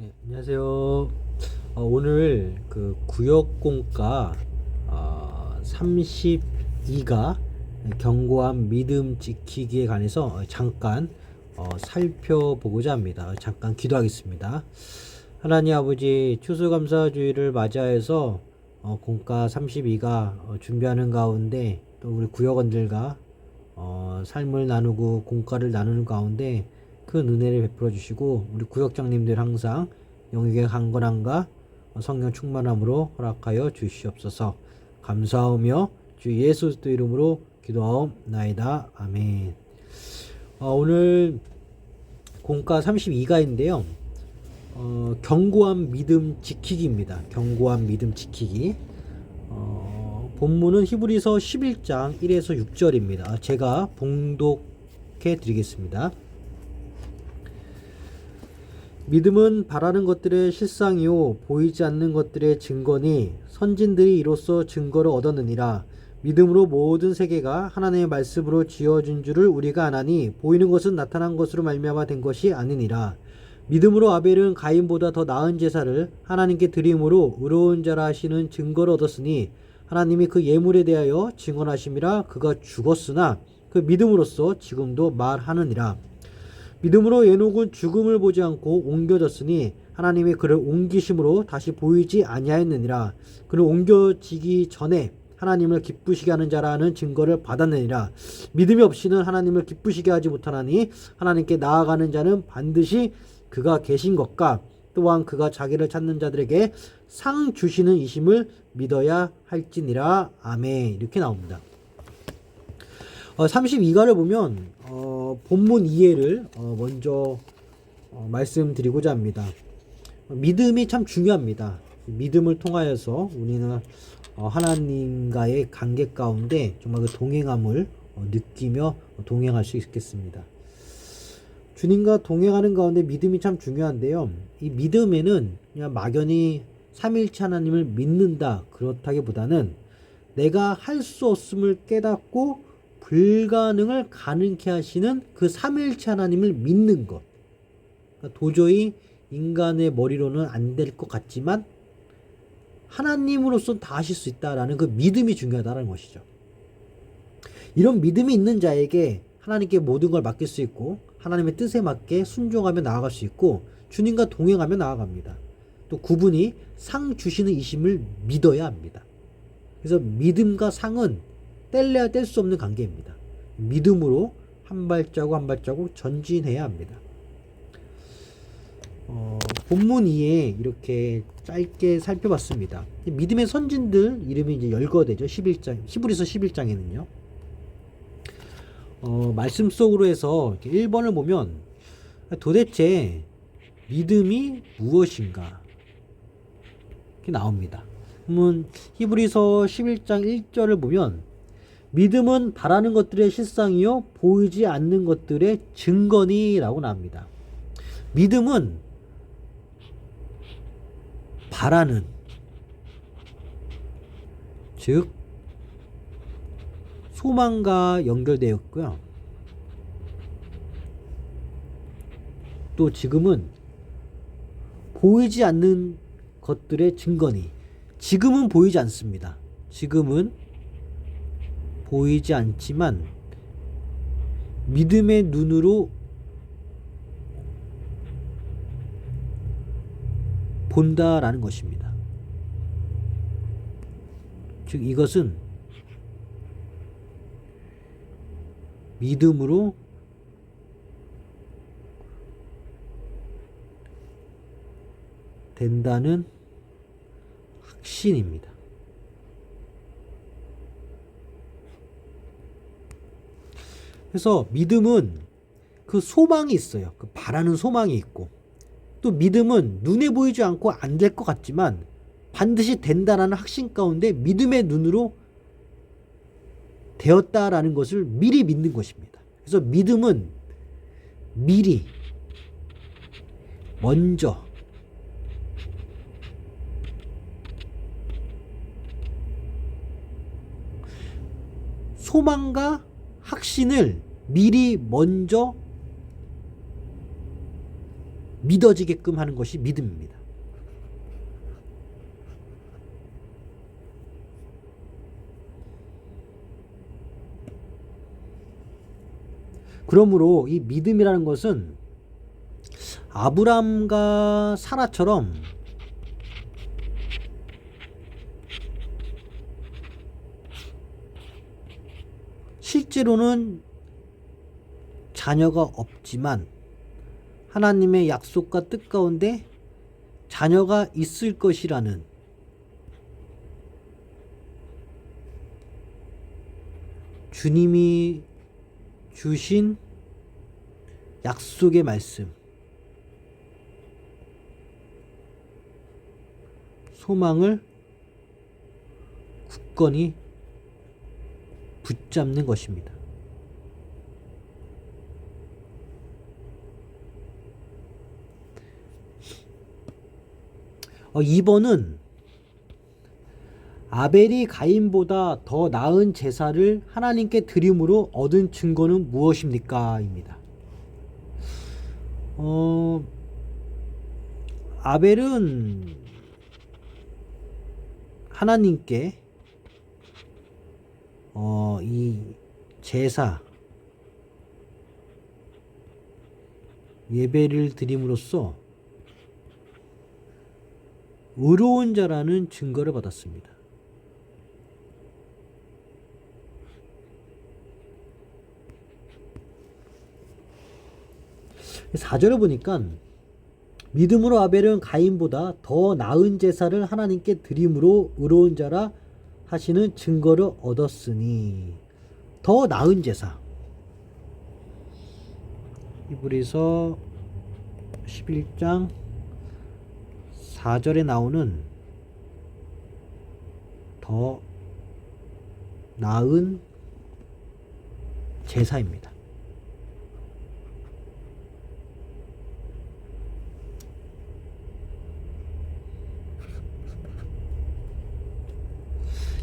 네, 안녕하세요. 어, 오늘 그 구역공과 어, 32가 경고한 믿음 지키기에 관해서 잠깐 어, 살펴보고자 합니다. 잠깐 기도하겠습니다. 하나님 아버지 추수감사주의를 맞이해서 어, 공과 32가 어, 준비하는 가운데 또 우리 구역원들과 어, 삶을 나누고 공과를 나누는 가운데 큰 은혜를 베풀어 주시고 우리 구역장님들 항상 영역의 강건함과 성령 충만함으로 허락하여 주시옵소서. 감사하며 주 예수 그리스도 이름으로 기도하옵나이다. 아멘. 어, 오늘 공과 32가인데요. 어, 경고한 믿음 지키기입니다. 경고한 믿음 지키기. 어, 본문은 히브리서 11장 1에서 6절입니다. 제가 봉독해 드리겠습니다 믿음은 바라는 것들의 실상이요 보이지 않는 것들의 증거니 선진들이 이로써 증거를 얻었느니라. 믿음으로 모든 세계가 하나님의 말씀으로 지어진 줄을 우리가 아나니 보이는 것은 나타난 것으로 말미암아 된 것이 아니니라. 믿음으로 아벨은 가인보다 더 나은 제사를 하나님께 드림으로 의로운 자라 하시는 증거를 얻었으니 하나님이 그 예물에 대하여 증언하심이라 그가 죽었으나 그 믿음으로써 지금도 말하느니라 믿음으로 에녹은 죽음을 보지 않고 옮겨졌으니 하나님이 그를 옮기심으로 다시 보이지 아니하였느니라. 그는 옮겨지기 전에 하나님을 기쁘시게 하는 자라는 증거를 받았느니라. 믿음이 없이는 하나님을 기쁘시게 하지 못하나니 하나님께 나아가는 자는 반드시 그가 계신 것과 또한 그가 자기를 찾는 자들에게 상 주시는 이심을 믿어야 할지니라. 아멘. 이렇게 나옵니다. 어, 32가를 보면 어, 본문 이해를 어, 먼저 어, 말씀드리고자 합니다. 어, 믿음이 참 중요합니다. 믿음을 통하여서 우리는 어, 하나님과의 관계 가운데 정말 그 동행함을 어, 느끼며 동행할 수 있겠습니다. 주님과 동행하는 가운데 믿음이 참 중요한데요. 이 믿음에는 그냥 막연히 삼일체 하나님을 믿는다 그렇다기보다는 내가 할 수 없음을 깨닫고 불가능을 가능케 하시는 그 삼일체 하나님을 믿는 것. 그러니까 도저히 인간의 머리로는 안 될 것 같지만 하나님으로서 다 하실 수 있다라는 그 믿음이 중요하다는 것이죠. 이런 믿음이 있는 자에게 하나님께 모든 걸 맡길 수 있고 하나님의 뜻에 맞게 순종하며 나아갈 수 있고 주님과 동행하며 나아갑니다. 또 그분이 상 주시는 이심을 믿어야 합니다. 그래서 믿음과 상은 뗄래야 뗄 수 없는 관계입니다. 믿음으로 한 발자국 한 발자국 전진해야 합니다. 어, 본문 2에 이렇게 짧게 살펴봤습니다. 믿음의 선진들 이름이 이제 열거되죠. 11장, 히브리서 11장에는요. 어, 말씀 속으로 해서 1번을 보면 도대체 믿음이 무엇인가? 이렇게 나옵니다. 그러면 히브리서 11장 1절을 보면 믿음은 바라는 것들의 실상이요 보이지 않는 것들의 증거니라고 나옵니다. 믿음은 바라는 즉 소망과 연결되어 있고요. 또 지금은 보이지 않는 것들의 증거니 지금은 보이지 않습니다. 지금은 보이지 않지만 믿음의 눈으로 본다라는 것입니다. 즉 이것은 믿음으로 된다는 확신입니다. 그래서 믿음은 그 소망이 있어요. 그 바라는 소망이 있고 또 믿음은 눈에 보이지 않고 안 될 것 같지만 반드시 된다라는 확신 가운데 믿음의 눈으로 되었다라는 것을 미리 믿는 것입니다. 그래서 믿음은 미리 먼저 소망과 확신을 미리 먼저 믿어지게끔 하는 것이 믿음입니다. 그러므로 이 믿음이라는 것은 아브람과 사라처럼 실제로는 자녀가 없지만 하나님의 약속과 뜻 가운데 자녀가 있을 것이라는 주님이 주신 약속의 말씀, 소망을 굳건히 붙잡는 것입니다. 어, 2번은 아벨이 가인보다 더 나은 제사를 하나님께 드림으로 얻은 증거는 무엇입니까? 입니다. 어, 아벨은 하나님께 어, 이 제사 예배를 드림으로써 의로운 자라는 증거를 받았습니다. 사절을 보니까 믿음으로 아벨은 가인보다 더 나은 제사를 하나님께 드림으로 의로운 자라 하시는 증거를 얻었으니 더 나은 제사 이브리서 11장 4절에 나오는 더 나은 제사입니다.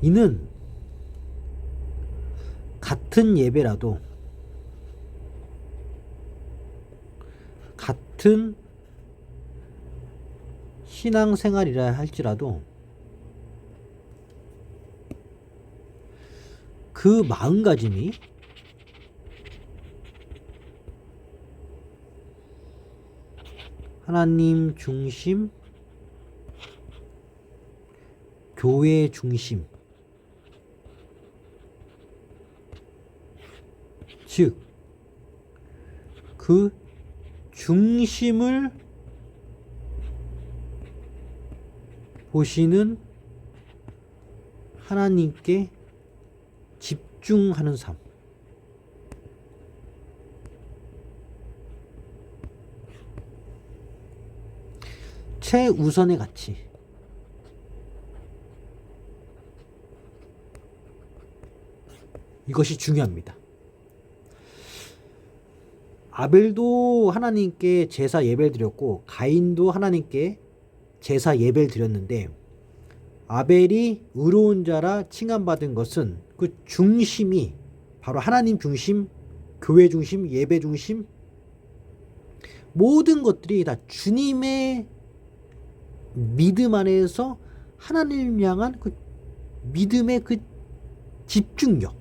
이는 같은 예배라도 같은 신앙생활이라 할지라도 그 마음가짐이 하나님 중심, 교회 중심, 즉, 그 중심을 보시는 하나님께 집중하는 삶. 최우선의 가치. 이것이 중요합니다. 아벨도 하나님께 제사 예배를 드렸고 가인도 하나님께 제사 예배를 드렸는데 아벨이 의로운 자라 칭함받은 것은 그 중심이 바로 하나님 중심, 교회 중심, 예배 중심 모든 것들이 다 주님의 믿음 안에서 하나님을 향한 그 믿음의 그 집중력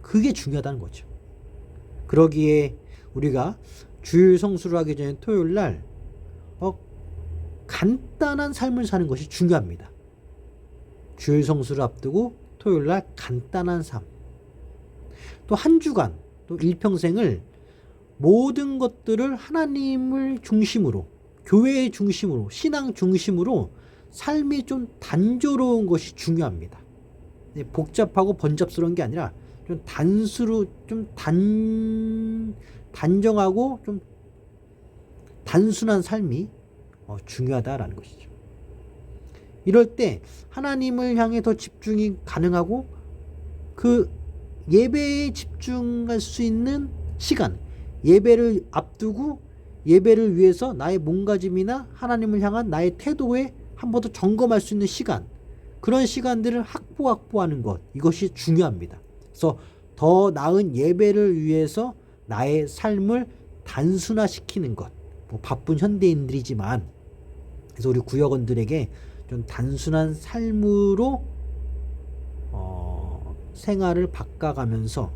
그게 중요하다는 거죠. 그러기에 우리가 주일 성수를 하기 전에 토요일 날 어, 간단한 삶을 사는 것이 중요합니다. 주일 성수를 앞두고 토요일 날 간단한 삶. 또 한 주간, 또 일평생을 모든 것들을 하나님을 중심으로, 교회의 중심으로, 신앙 중심으로 삶이 좀 단조로운 것이 중요합니다. 네, 복잡하고 번잡스러운 게 아니라 좀 단수로, 좀 단, 단정하고 좀 단순한 삶이 어, 중요하다라는 것이죠. 이럴 때 하나님을 향해 더 집중이 가능하고 그 예배에 집중할 수 있는 시간, 예배를 앞두고 예배를 위해서 나의 몸가짐이나 하나님을 향한 나의 태도에 한 번 더 점검할 수 있는 시간, 그런 시간들을 확보 확보하는 것 이것이 중요합니다. 그래서 더 나은 예배를 위해서 나의 삶을 단순화시키는 것, 뭐 바쁜 현대인들이지만 그래서 우리 구역원들에게 좀 단순한 삶으로 어, 생활을 바꿔가면서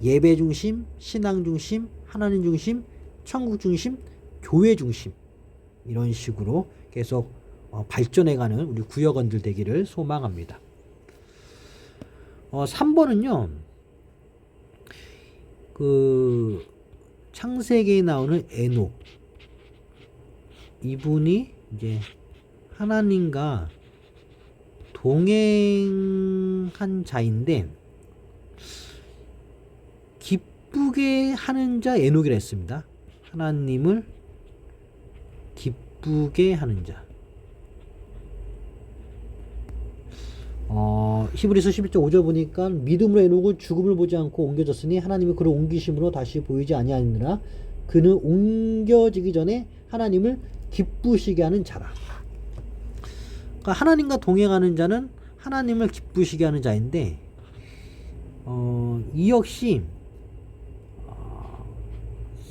예배 중심, 신앙 중심, 하나님 중심, 천국 중심, 교회 중심 이런 식으로 계속 어, 발전해가는 우리 구역원들 되기를 소망합니다. 어, 3번은요. 그 창세기에 나오는 에녹 이분이 이제 하나님과 동행한 자인데 기쁘게 하는 자 에녹이라 했습니다. 하나님을 기쁘게 하는 자. 어, 히브리서 11장 5절 보니까 믿음으로 에녹은 죽음을 보지 않고 옮겨졌으니 하나님이 그를 옮기심으로 다시 보이지 아니하느라 그는 옮겨지기 전에 하나님을 기쁘시게 하는 자라. 그러니까 하나님과 동행하는 자는 하나님을 기쁘시게 하는 자인데 어, 이 역시 어,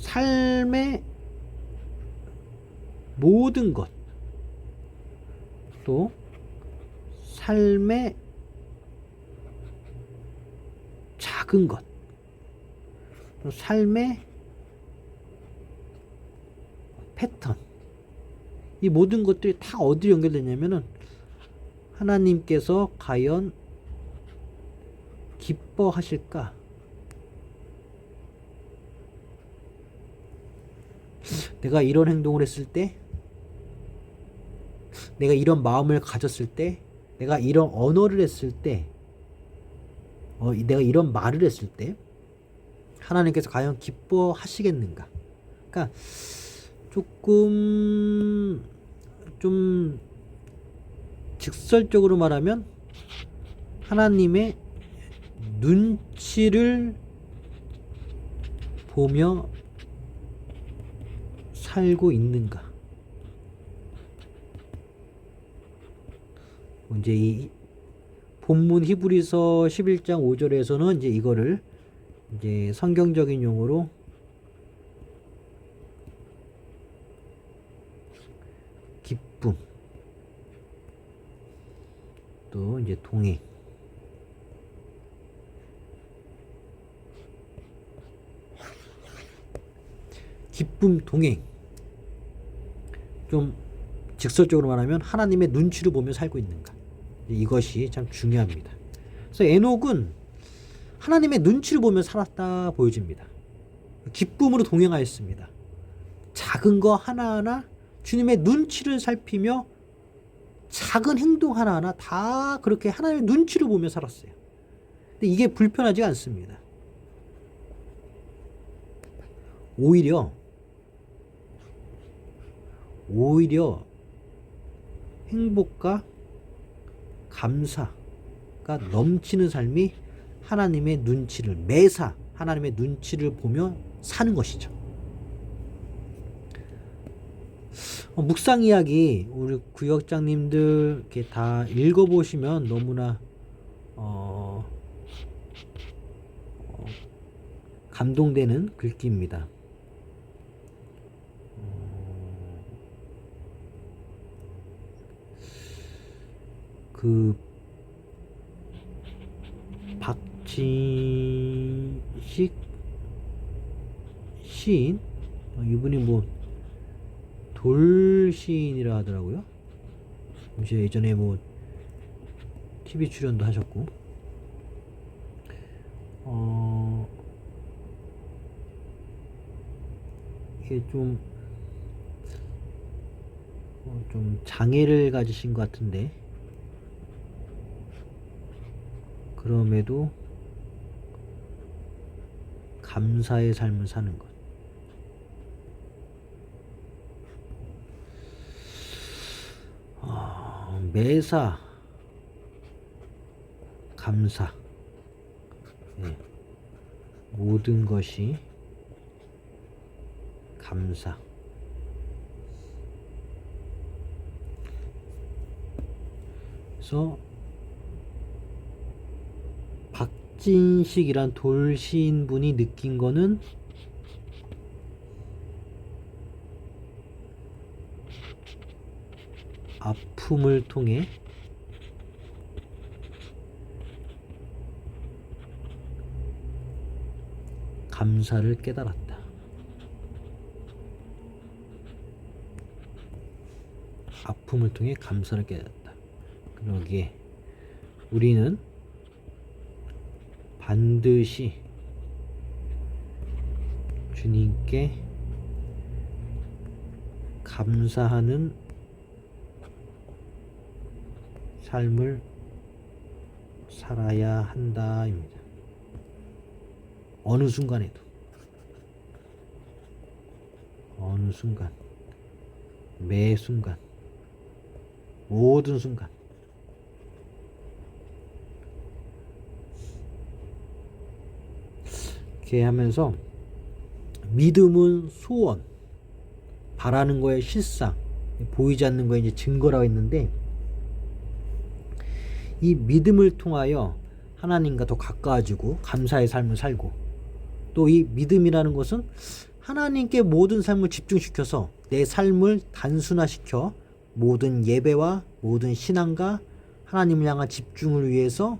삶의 모든 것 또 삶의 작은 것, 또 삶의 패턴, 이 모든 것들이 다 어디로 연결되냐면은 하나님께서 과연 기뻐하실까? 내가 이런 행동을 했을 때, 내가 이런 마음을 가졌을 때, 내가 이런 언어를 했을 때, 어, 내가 이런 말을 했을 때, 하나님께서 과연 기뻐하시겠는가? 그러니까 조금 좀 직설적으로 말하면 하나님의 눈치를 보며 살고 있는가? 이제 이 본문 히브리서 11장 5절에서는 이제 이거를 이제 성경적인 용어로 기쁨 또 이제 동행. 기쁨 동행. 좀 직설적으로 말하면 하나님의 눈치를 보며 살고 있는가 이것이 참 중요합니다. 그래서 에녹은 하나님의 눈치를 보며 살았다 보여집니다. 기쁨으로 동행하였습니다. 작은 거 하나하나 주님의 눈치를 살피며 작은 행동 하나하나 다 그렇게 하나님의 눈치를 보며 살았어요. 근데 이게 불편하지 않습니다. 오히려 오히려 행복과 감사가 넘치는 삶이 하나님의 눈치를 매사 하나님의 눈치를 보며 사는 것이죠. 어, 묵상 이야기 우리 구역장님들 이렇게 다 읽어보시면 너무나 어, 어, 감동되는 글귀입니다. 그 박진식 시인? 어, 이분이 뭐 돌시인이라 하더라고요. 이제 예전에 뭐 TV 출연도 하셨고. 어 이게 좀 어, 좀 장애를 가지신 것 같은데 그럼에도 감사의 삶을 사는 것. 어, 매사 감사. 네. 모든 것이 감사. 그래서 박진식이란 돌신분이 느낀 거는 아픔을 통해 감사를 깨달았다. 아픔을 통해 감사를 깨달았다. 그러기에 우리는 반드시 주님께 감사하는 삶을 살아야 한다입니다. 어느 순간에도 어느 순간 매 순간 모든 순간 이렇게 하면서 믿음은 소원 바라는 거의 실상 보이지 않는 거의 이제 증거라고 했는데 이 믿음을 통하여 하나님과 더 가까워지고 감사의 삶을 살고 또 이 믿음이라는 것은 하나님께 모든 삶을 집중시켜서 내 삶을 단순화시켜 모든 예배와 모든 신앙과 하나님을 향한 집중을 위해서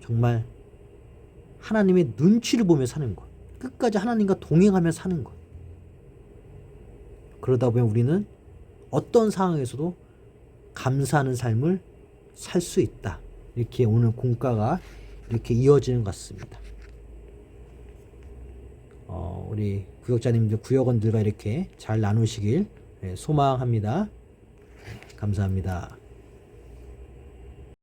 정말 하나님의 눈치를 보며 사는 것. 끝까지 하나님과 동행하며 사는 것. 그러다 보면 우리는 어떤 상황에서도 감사하는 삶을 살 수 있다. 이렇게 오늘 공과가 이렇게 이어지는 것 같습니다. 어, 우리 구역자님들, 구역원들과 이렇게 잘 나누시길 예, 소망합니다. 감사합니다.